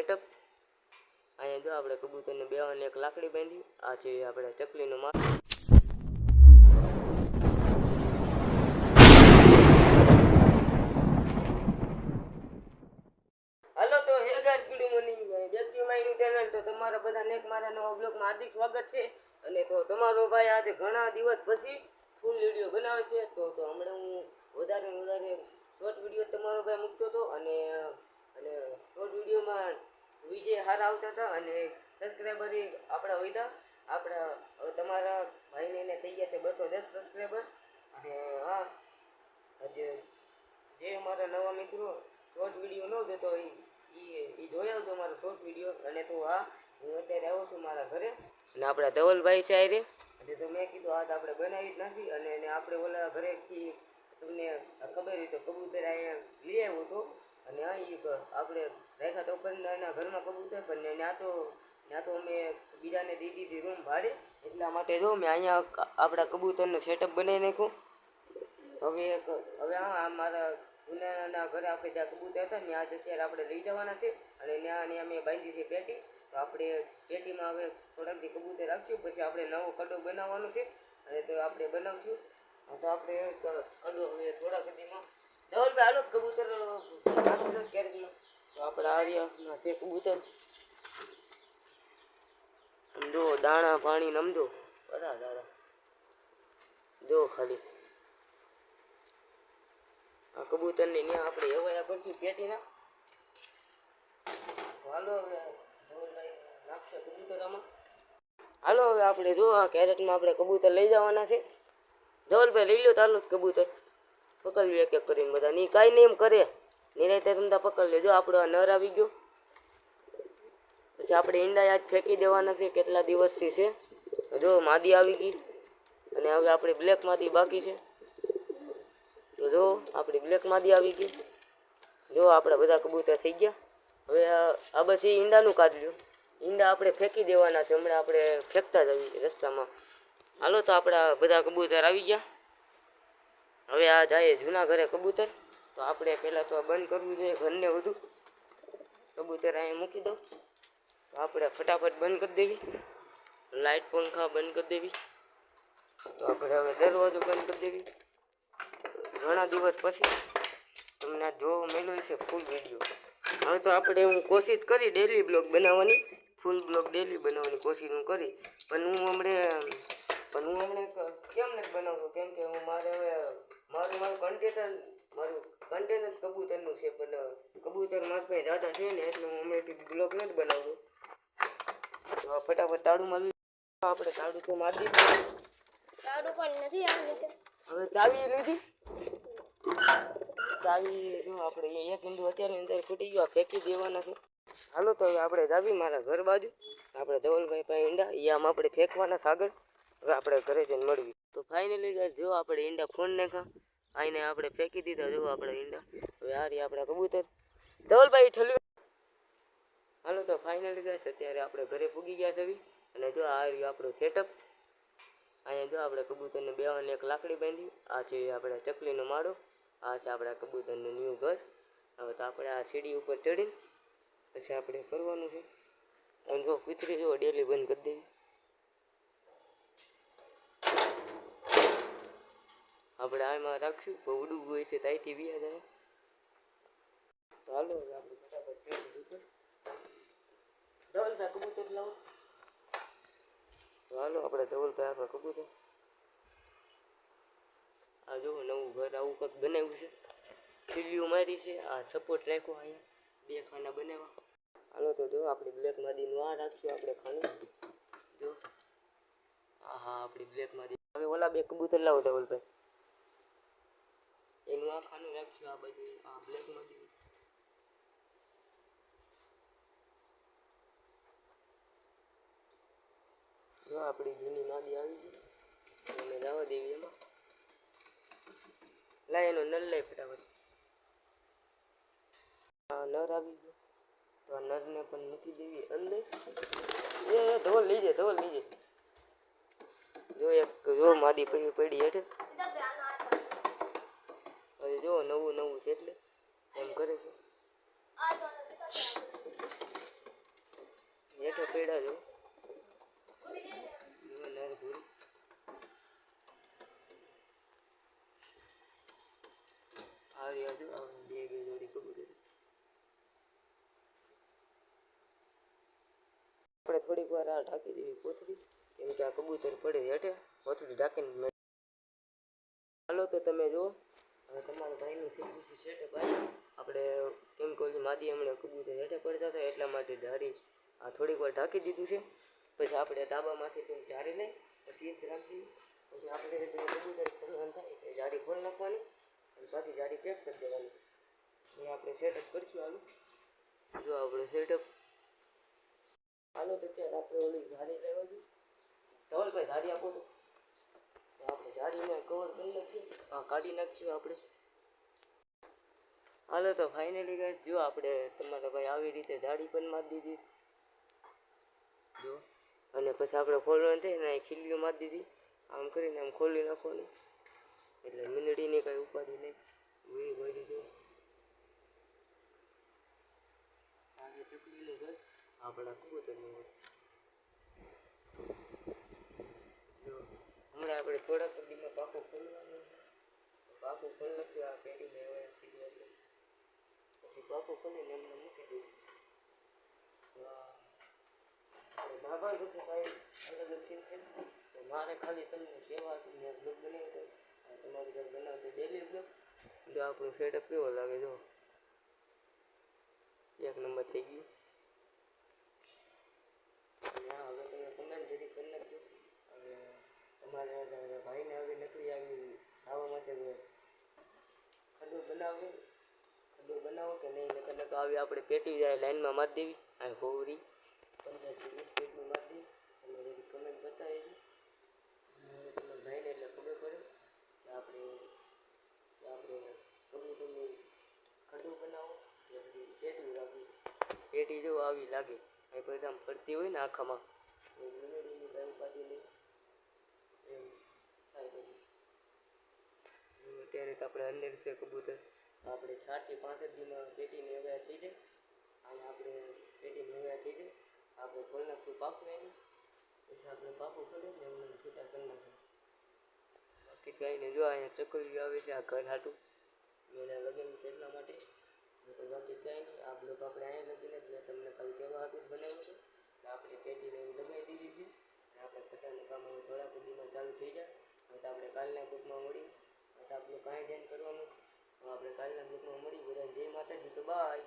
Setup અહીંયા જો આપણે કબૂતરને બેવાની એક લાકડી બાંધી, આ છે આપણે ચકલીનું માળ તમારા બધાને એક મારા નવા બ્લોગમાં સ્વાગત છે. અને તો તમારો ભાઈ આજે ઘણા દિવસ પછી ફૂલ વીડિયો બનાવે છે. તો તો હમણાં હું વધારે વધારે શોર્ટ વીડિયો તમારો ભાઈ મૂકતો હતો. અને અને શોર્ટ વિડીયોમાં વિજય હાર આવતા હતા અને સબસ્ક્રાઈબર આપણા વધ્યા આપણા તમારા ભાઈને એને થઈ ગયા છે બસો દસ સબસ્ક્રાઈબર અને, હા, આજે જે અમારા નવા મિત્રો શોર્ટ વીડિયો ન જોતો એ એ જોઈ આવજો મારો શોર્ટ વીડિયો અને તો, હા, હું અત્યારે આવું છું મારા ઘરે. અને આપણા ધવલભાઈ છે આરે એટલે તો મેં કીધું, આજ આપણે બનાવી જ નથી અને આપણે ઓલા ઘરેથી તમને ખબર હોય તો કબૂતર અહીંયા લઈ આવ્યો હતો. અને અહીં આપણે રેખા તો એના ઘરમાં કબૂતર, પણ ત્યાં તો ત્યાં તો અમે બીજાને દઈ દીધી રૂમ ભાડે, એટલા માટે જો મેં અહીંયા આપણા કબૂતરનું સેટઅપ બનાવી નાખ્યું. હવે એક, હવે હા મારા ઉનાળાના ઘરે આપણે જ્યાં કબૂતર હતા, ત્યાં જ અત્યારે આપણે લઈ જવાના છે. અને ત્યાં ત્યાં મેં બાંધી છે પેટી. તો આપણે પેટીમાં હવે થોડાકથી કબૂતર રાખશું, પછી આપણે નવો કડો બનાવવાનો છે. અને તો આપણે બનાવશું. તો આપણે કડો હવે થોડાક દીમાં ધવલભાઈ હાલો કબૂતર આપણે આર્યના છે કબૂતર. આમ જો દાણા, પાણી નમજો બરાબર જો ખાલી. આ કબૂતરની ત્યાં આપણે એવા કરશું પેટીના હાલો હવે નાખશે કબૂતર આમાં. હાલો હવે આપણે જો આ કેરેટમાં આપણે કબૂતર લઈ જવાના છે. ધવલભાઈ લઈ લો જ કબૂતર. પકડવી એક એક કરીને બધા. ની કાંઈ નહીં એમ કરે. નિરાયતે તમને પકડ લેજો આપણો આ નર આવી ગયો. પછી આપણે ઈંડા આજ ફેંકી દેવાના છે. કેટલા દિવસથી છે. જો માદી આવી ગઈ. અને હવે આપણી બ્લેક માદી બાકી છે. તો જો આપણી બ્લેક માદી આવી ગઈ. જો આપણા બધા કબૂતર થઈ ગયા. હવે આ બસ ઈંડાનું કાઢ્યું. ઈંડા આપણે ફેંકી દેવાના છે. હમણાં આપણે ફેંકતા જ આવી રસ્તામાં. હાલો તો આપણા બધા કબૂતર આવી ગયા. હવે આ જાય જૂના ઘરે કબૂતર. તો આપણે પહેલાં તો બંધ કરવું જોઈએ ઘરને બધું. કબૂતર અહીં મૂકી દો તો આપણે ફટાફટ બંધ કરી દેવી. લાઇટ પંખા બંધ કરી દેવી. તો આપણે હવે દરવાજો બંધ કરી દેવી. ઘણા દિવસ પછી તમને જોવા મળ્યો છે ફૂલ વીડિયો હવે તો આપણે હું કોશિશ કરી ડેલી બ્લોગ બનાવવાની. ફૂલ બ્લોગ ડેલી બનાવવાની કોશિશ હું કરી. પણ હું હમણાં, પણ હું હમણાં કેમ નથી બનાવતો? કેમ કે હું મારે હવે મારું મારું કન્ટેનર મારું કન્ટેનર કબૂતરનું છે પણ કબૂતર મારા પાસે દાદા છે ને એટલે હું હમણાંથી બ્લોક નથી બનાવતો. ફટાફટ તાળું મારી આપણે તાળું તો મારી દીધું. તાળું પણ નથી હવે ચાવી લીધી. ચાવી જો આપણે એક ઈંડું અત્યારે અંદર ફૂટી ગયો ફેંકી દેવાના છે. હાલો તો હવે આપણે જાવી મારા ઘર બાજુ. આપણે ધવલભાઈ પાસે ઈંડા એ આમ આપણે ફેંકવાના સાગર હવે આપણે ઘરે જઈને મળવી. તો ફાઇનલી જો આપણે ઈંડા ફોન નાખા આઈને આપણે ફેંકી દીધા. જો આપણે ઈંડા. હવે રહી આપણા કબૂતર. ધવલભાઈ, ઠલવી. હાલો તો ફાઇનલી ગાઈસ, અત્યારે આપણે ઘરે પૂગી ગયા છે અને જો આ રહ્યું આપણું સેટઅપ અહીંયા જો આપણે કબૂતરને બેવાની એક લાકડી બાંધી આ છે આપણે ચકલીનો માળો. આ છે આપણા કબૂતરનું ન્યૂ ઘર. હવે તો આપણે આ સીડી ઉપર ચડીને પછી આપણે કરવાનું છે. અને જો કૂતરી જો ડેલી બંધ કરી દેવી. આપણે આમાં રાખ્યું ઉડવું હોય છે ત્યાંથી વ્યા જાય. તો હાલો આપણે ફટાફટ ધવલભાઈ કબૂતર લાવો. તો હાલો આપણે ધવલભાઈ આપણા કબૂતર. આ જો નવું ઘર આવું કંઈક બનાવ્યું છે. ખીલીઓ મારી છે, આ સપોર્ટ રાખ્યો અહીંયા. બે ખાના બનાવ્યા. હાલો તો જો આપણે બ્લેક માદીનું આ રાખશું આપણે ખાનું. જો. હા હા આપણી બ્લેક માદી હવે ઓલા બે કબૂતર લાવો ધવલભાઈ. એનું આ ખાનું રાખશું આ બધું આ બ્લેક માદી જો આપણી જૂની માદી આવી ગઈ અમે જવા દેવી એમાં. લાય એનો નર લઈ ફટાફટ. આ નર આવી ગયો. તો આ નરને પણ મૂકી દેવી અંદર. એ ધોલ લઈ જાય ધોલ લઈ જાય જો એક, જો માદી પડી પડી હેઠે. હવે જો, નવું નવું છે એટલે એમ કરે છે. હેઠે પેડા જો જો નર ભૂરી. આ રહ્યા જો આ બે બે જોડી કબૂતર આપણે થોડીક વાર આ ઢાંકી દેવી કોથળી. કેમ કે આ કબૂતર પડે હેઠે. કોથળી ઢાંકીને હાલો, તો તમે જુઓ. હવે તમારા ભાઈનું સીધું સેટઅપ આવ્યું આપણે કેમ કે ઓલી માદી એમણે કબૂતર હેઠે પડતા હતા, એટલા માટે ધારી, આ થોડીક વાર ઢાંકી દીધું છે. પછી આપણે ધાબામાંથી તેને જારી લઈ, પછી જ રાખી, પછી આપણે કબૂતર પડવાનું થાય એ ઝાડી ખોલી નાખવાની, અને પાછી જારી પેક કરી દેવાની. એ આપણે સેટઅપ કરીશું આનું જો આપણે સેટઅપ આનું તો ત્યારે આપણે ઓલી ઝાડી લેવા જોઈએ. ધવલભાઈ, ધારી આપો તો. આપણે ગાડીને કવર કરી નાખીએ. હા, કાઢી નાખીશું આપણે. હાલો તો ફાઇનલી ગાઈસ જો આપણે તમારે ભાઈ આવી રીતે જાડી પણ મારી દીધી. જો, અને પછી આપણે ખોલવાનું થઈને ને ખીલીઓ મારી દીધી. આમ કરીને આમ ખોલી નાખવાની. એટલે મીંદડીની કાંઈ ઉપાધિ નહીં. ઉઈ ભરી દો આગે ચકલીનું ઘર, આપણા કબૂતરનું ઘર જો હમણાં આપણે થોડાક દીમાં પાકું ખોલવાનું. પાકું ખોલી નાખ્યું આ પેટીને હવે સીધી એટલે પછી પાકું ખોલીને એમને મૂકી આ આપણે પછી કાંઈ અલગ જ સીન છે. તો મારે ખાલી તમને કહેવા મેં બ્લોગ બનાવ્યો હતો તમારી ઘર બનાવશે ડેલી બ્લોગ જો આપણું સેટઅપ કેવો લાગે જો? એક નંબર થઈ ગયું અને હા હવે તમે કમેન્ટ જરી કરી નાખજો હવે તમારે હવે ભાઈને હવે નકલી આવી ખાવા માટે ખડો બનાવે ખડો બનાવો કે નહીં નકર નકર આવી આપણે પેટી જાય લાઈનમાં મારી દેવી. આ હોવરી પંદરથી વીસ પેટનું મારી દેવી. તમે બધી કમેન્ટ બતાવી એટલે ખબર પડે આપણે આપણે કબૂતરની ખડું બનાવો, કે પછી પેટું રાખવું. જો આવી લાગે, અહીં પછી આમ ફરતી હોય ને આખામાં. એ બધું અત્યારે તો આપણે અંદર છે કબૂતર. આપણે સાતથી પાંસઠ દીમાં પેટીની ઉગાયા થઈ જાય. અને આપણે પેટી ઉગાયા થઈ જાય. આપણે ખોલનાખું પાકું એને. પછી આપણે પાકું ખોલીને એમને છૂટા કરી નાખીએ બાકી ગાયને જો અહીંયા ચકલીઓ આવે છે આ ઘર હાટું. એના લગ્ન છે એટલા માટે. બાકી કંઈ નહીં આ બ્લોક આપણે અહીંયા લગી નથી મેં તમને કાલે કહેવા હાટું જ બનાવ્યું છે. આપણે પેટીને લગાવી દીધી છે. આપણે પોતાનું કામ હવે થોડા સુધીમાં ચાલુ થઈ જાય. તો આપણે કાલના ગ્રુપમાં મળી તો આપણે કાંઈ ધ્યાન કરવાનું આપણે કાલના બ્લોકમાં મળી બધા જય માતાજી તો બાય